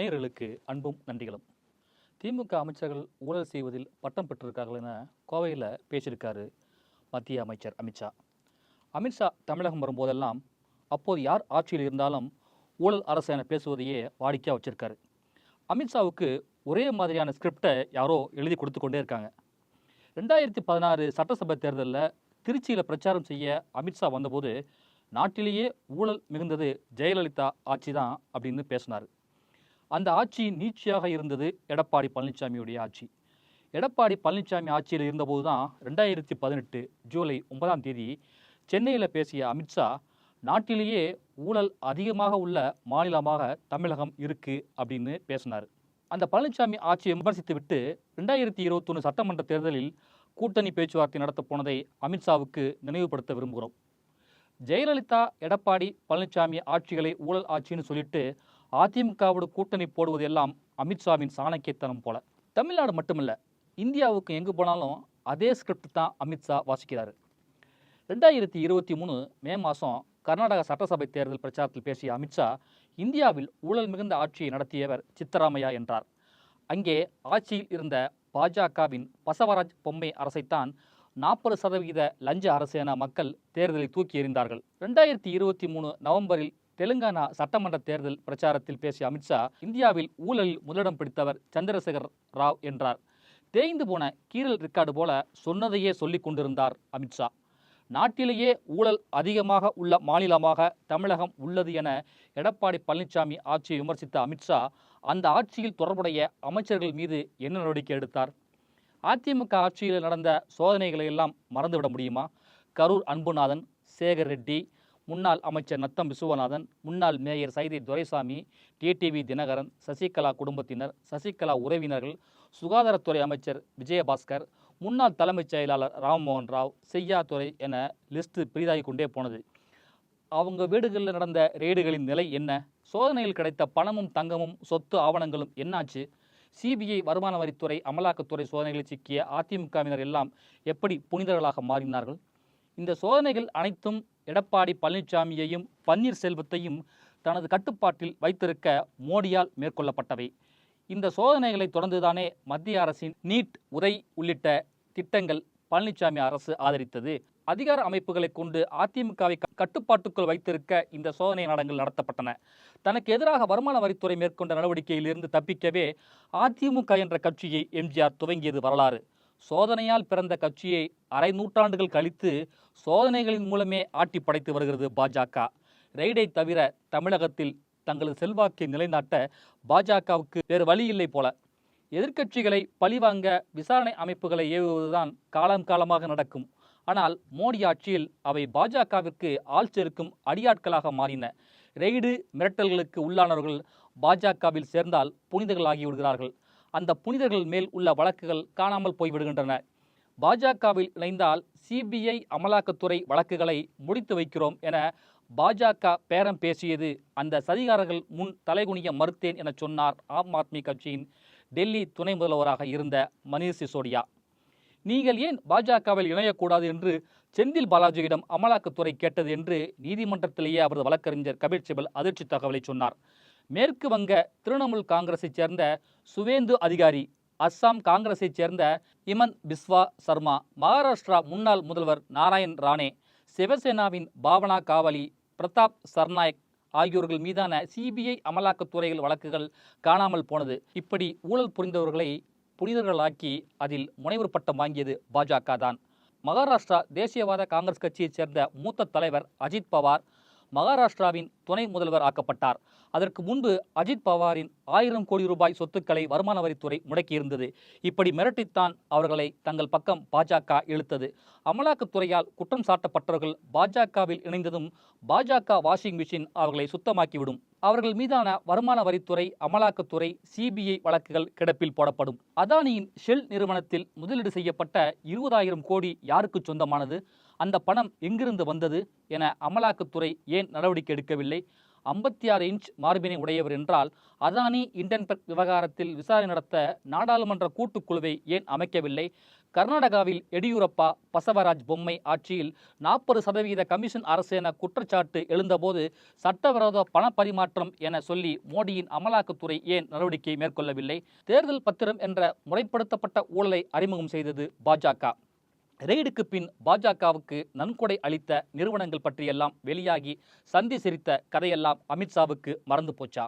நேயர்களுக்கு அன்பும் நன்றிகளும். திமுக அமைச்சர்கள் ஊழல் செய்வதில் பட்டம் பெற்றிருக்கார்கள் என கோவையில் பேசியிருக்காரு மத்திய அமைச்சர் அமித்ஷா அமித்ஷா தமிழகம் வரும்போதெல்லாம் அப்போது யார் ஆட்சியில் இருந்தாலும் ஊழல் அரசு என பேசுவதையே வாடிக்கையாக வச்சுருக்காரு. அமித்ஷாவுக்கு ஒரே மாதிரியான ஸ்கிரிப்டை யாரோ எழுதி கொடுத்து கொண்டே இருக்காங்க. ரெண்டாயிரத்தி பதினாறு சட்டசபை தேர்தலில் திருச்சியில் பிரச்சாரம் செய்ய அமித்ஷா வந்தபோது நாட்டிலேயே ஊழல் மிகுந்தது ஜெயலலிதா ஆட்சி தான் அப்படின்னு பேசினார். அந்த ஆட்சி நீட்சியாக இருந்தது எடப்பாடி பழனிசாமியுடைய ஆட்சி. எடப்பாடி பழனிசாமி ஆட்சியில் இருந்தபோது தான் ரெண்டாயிரத்தி பதினெட்டு ஜூலை ஒன்பதாம் தேதி சென்னையில் பேசிய அமித்ஷா நாட்டிலேயே ஊழல் அதிகமாக உள்ள மாநிலமாக தமிழகம் இருக்குது அப்படின்னு பேசினார். அந்த பழனிசாமி ஆட்சியை விமர்சித்து விட்டு ரெண்டாயிரத்தி இருபத்தொன்று சட்டமன்ற தேர்தலில் கூட்டணி பேச்சுவார்த்தை நடத்தப்போனதை அமித்ஷாவுக்கு நினைவுபடுத்த விரும்புகிறோம். ஜெயலலிதா எடப்பாடி பழனிசாமி ஆட்சிகளை ஊழல் ஆட்சின்னு சொல்லிட்டு அதிமுகவோட கூட்டணி போடுவது எல்லாம் அமித்ஷாவின் சாணக்கியத்தனம் போல. தமிழ்நாடு மட்டுமல்ல இந்தியாவுக்கு எங்கு போனாலும் அதே ஸ்கிரிப்ட் தான் அமித்ஷா வாசிக்கிறாரு. ரெண்டாயிரத்தி இருபத்தி மூணு மே மாதம் கர்நாடக சட்டசபை தேர்தல் பிரச்சாரத்தில் பேசிய அமித்ஷா இந்தியாவில் ஊழல் மிகுந்த ஆட்சியை நடத்தியவர் சித்தராமையா என்றார். அங்கே ஆட்சியில் இருந்த பாஜகவின் பசவராஜ் பொம்மை அரசைத்தான் நாற்பது சதவிகித லஞ்ச அரசு என மக்கள் தேர்தலை தூக்கி எறிந்தார்கள். ரெண்டாயிரத்தி இருபத்தி மூணு நவம்பரில் தெலுங்கானா சட்டமன்ற தேர்தல் பிரச்சாரத்தில் பேசிய அமித்ஷா இந்தியாவில் ஊழலில் முதலிடம் பிடித்தவர் சந்திரசேகர் ராவ் என்றார். தேய்ந்து போன கீரல் ரெக்கார்டு போல சொன்னதையே சொல்லிக் கொண்டிருந்தார் அமித்ஷா. நாட்டிலேயே ஊழல் அதிகமாக உள்ள மாநிலமாக தமிழகம் உள்ளது என எடப்பாடி பழனிசாமி ஆட்சியை விமர்சித்த அமித்ஷா அந்த ஆட்சியில் தொடர்புடைய அமைச்சர்கள் மீது என்ன நடவடிக்கை எடுத்தார்? அதிமுக ஆட்சியில் நடந்த சோதனைகளை எல்லாம் மறந்துவிட முடியுமா? கரூர் அன்புநாதன் சேகர் ரெட்டி முன்னாள் அமைச்சர் நத்தம் விசுவநாதன் முன்னாள் மேயர் சைதை துரைசாமி டிடிவி தினகரன் சசிகலா குடும்பத்தினர் சசிகலா உறவினர்கள் சுகாதாரத்துறை அமைச்சர் விஜயபாஸ்கர் முன்னாள் தலைமைச் செயலாளர் ராம்மோகன் ராவ் செய்யாத்துறை என லிஸ்ட் பெரிதாகி கொண்டே போனது. அவங்க வீடுகளில் நடந்த ரெய்டுகளின் நிலை என்ன? சோதனையில் கிடைத்த பணமும் தங்கமும் சொத்து ஆவணங்களும் என்னாச்சு? சிபிஐ வருமான வரித்துறை அமலாக்கத்துறை சோதனைகளில் சிக்கிய அதிமுகவினர் எல்லாம் எப்படி புனிதர்களாக மாறினார்கள்? இந்த சோதனைகள் அனைத்தும் எடப்பாடி பழனிசாமியையும் பன்னீர்செல்வத்தையும் தனது கட்டுப்பாட்டில் வைத்திருக்க மோடியால் மேற்கொள்ளப்பட்டவை. இந்த சோதனைகளை தொடர்ந்துதானே மத்திய அரசின் நீட் உரை உள்ளிட்ட திட்டங்கள் பழனிசாமி அரசு ஆதரித்தது. அதிகார அமைப்புகளை கொண்டு அதிமுகவை க- கட்டுப்பாட்டுக்குள் வைத்திருக்க இந்த சோதனை நாடங்கள் நடத்தப்பட்டன. தனக்கு எதிராக வருமான வரித்துறை மேற்கொண்ட நடவடிக்கையிலிருந்து தப்பிக்கவே அதிமுக என்ற கட்சியை எம்ஜிஆர் துவங்கியது வரலாறு. சோதனையால் பிறந்த கட்சியை அரை நூற்றாண்டுகள் கழித்து சோதனைகளின் மூலமே ஆட்டி படைத்து வருகிறது பாஜக. ரெய்டை தவிர தமிழகத்தில் தங்களது செல்வாக்கை நிலைநாட்ட பாஜகவுக்கு வேறு வழி இல்லை போல. எதிர்க்கட்சிகளை பழிவாங்க விசாரணை அமைப்புகளை ஏவுவதுதான் காலம் காலமாக நடக்கும். ஆனால் மோடி ஆட்சியில் அவை பாஜகவிற்கு ஆள் சேர்க்கும் அடியாட்களாக மாறின. ரெய்டு மிரட்டல்களுக்கு உள்ளானவர்கள் பாஜகவில் சேர்ந்தால் புனிதர்களாகி விடுகிறார்கள். அந்த புனிதர்கள் மேல் உள்ள வழக்குகள் காணாமல் போய்விடுகின்றன. பாஜகவில் இணைந்தால் சிபிஐ அமலாக்கத்துறை வழக்குகளை முடித்து வைக்கிறோம் என பாஜக பேரம் பேசியது. அந்த சதிகாரர்கள் முன் தலைகுனிய மறுத்தேன் என சொன்னார் ஆம் ஆத்மி கட்சியின் டெல்லி துணை முதல்வராக இருந்த மனீஷ் சிசோடியா. நீங்கள் ஏன் பாஜகவில் இணையக்கூடாது என்று செந்தில் பாலாஜியிடம் அமலாக்கத்துறை கேட்டது என்று நீதிமன்றத்திலேயே அவரது வழக்கறிஞர் கபில் சிபல் அதிர்ச்சி தகவலை சொன்னார். மேற்கு வங்க திரிணாமுல் காங்கிரஸைச் சேர்ந்த சுவேந்து அதிகாரி அஸ்ஸாம் காங்கிரஸைச் சேர்ந்த இமன் பிஸ்வா சர்மா மகாராஷ்டிரா முன்னாள் முதல்வர் நாராயண் ராணே சிவசேனாவின் பாவனா காவலி பிரதாப் சர்நாயக் ஆகியோர்கள் மீதான சிபிஐ அமலாக்கத்துறைகள் வழக்குகள் காணாமல் போனது. இப்படி ஊழல் புரிந்தவர்களை புனிதர்களாக்கி அதில் முனைவர் பட்டம் வாங்கியது பாஜக தான். மகாராஷ்டிரா தேசியவாத காங்கிரஸ் கட்சியைச் சேர்ந்த மூத்த தலைவர் அஜித் பவார் மகாராஷ்டிராவின் துணை முதல்வர் ஆக்கப்பட்டார். அதற்கு முன்பு அஜித் பவாரின் ஆயிரம் கோடி ரூபாய் சொத்துக்களை வருமான வரித்துறை முடக்கியிருந்தது. இப்படி மிரட்டித்தான் அவர்களை தங்கள் பக்கம் பாஜக இழுத்தது. அமலாக்கத்துறையால் குற்றம் சாட்டப்பட்டவர்கள் பாஜகவில் இணைந்ததும் பாஜக வாஷிங் மிஷின் அவர்களை சுத்தமாக்கிவிடும். அவர்கள் மீதான வருமான வரித்துறை அமலாக்கத்துறை சிபிஐ வழக்குகள் கிடப்பில் போடப்படும். அதானியின் ஷெல் நிறுவனத்தில் முதலீடு செய்யப்பட்ட இருபதாயிரம் கோடி யாருக்கு சொந்தமானது? அந்த பணம் எங்கிருந்து வந்தது? என அமலாக்கத்துறை ஏன் நடவடிக்கை எடுக்கவில்லை? ஐம்பத்தி ஆறு இன்ச் மார்பினை உடையவர் என்றால் அதானி இண்டன்பெர்க் விவகாரத்தில் விசாரணை நடத்த நாடாளுமன்ற கூட்டுக்குழுவை ஏன் அமைக்கவில்லை? கர்நாடகாவில் எடியூரப்பா பசவராஜ் பொம்மை ஆட்சியில் நாற்பது சதவீத கமிஷன் அரசு என குற்றச்சாட்டு எழுந்தபோது சட்டவிரோத பண பரிமாற்றம் என சொல்லி மோடியின் அமலாக்கத்துறை ஏன் நடவடிக்கை மேற்கொள்ளவில்லை? தேர்தல் பத்திரம் என்ற முறைப்படுத்தப்பட்ட ஊழலை அறிமுகம் செய்தது பாஜக. ரெய்டுக்கு பின் பாஜகவுக்கு நன்கொடை அளித்த நிறுவனங்கள் பற்றியெல்லாம் வெளியாகி சந்தி சிரித்த கதையெல்லாம் அமித்ஷாவுக்கு மறந்து போச்சா?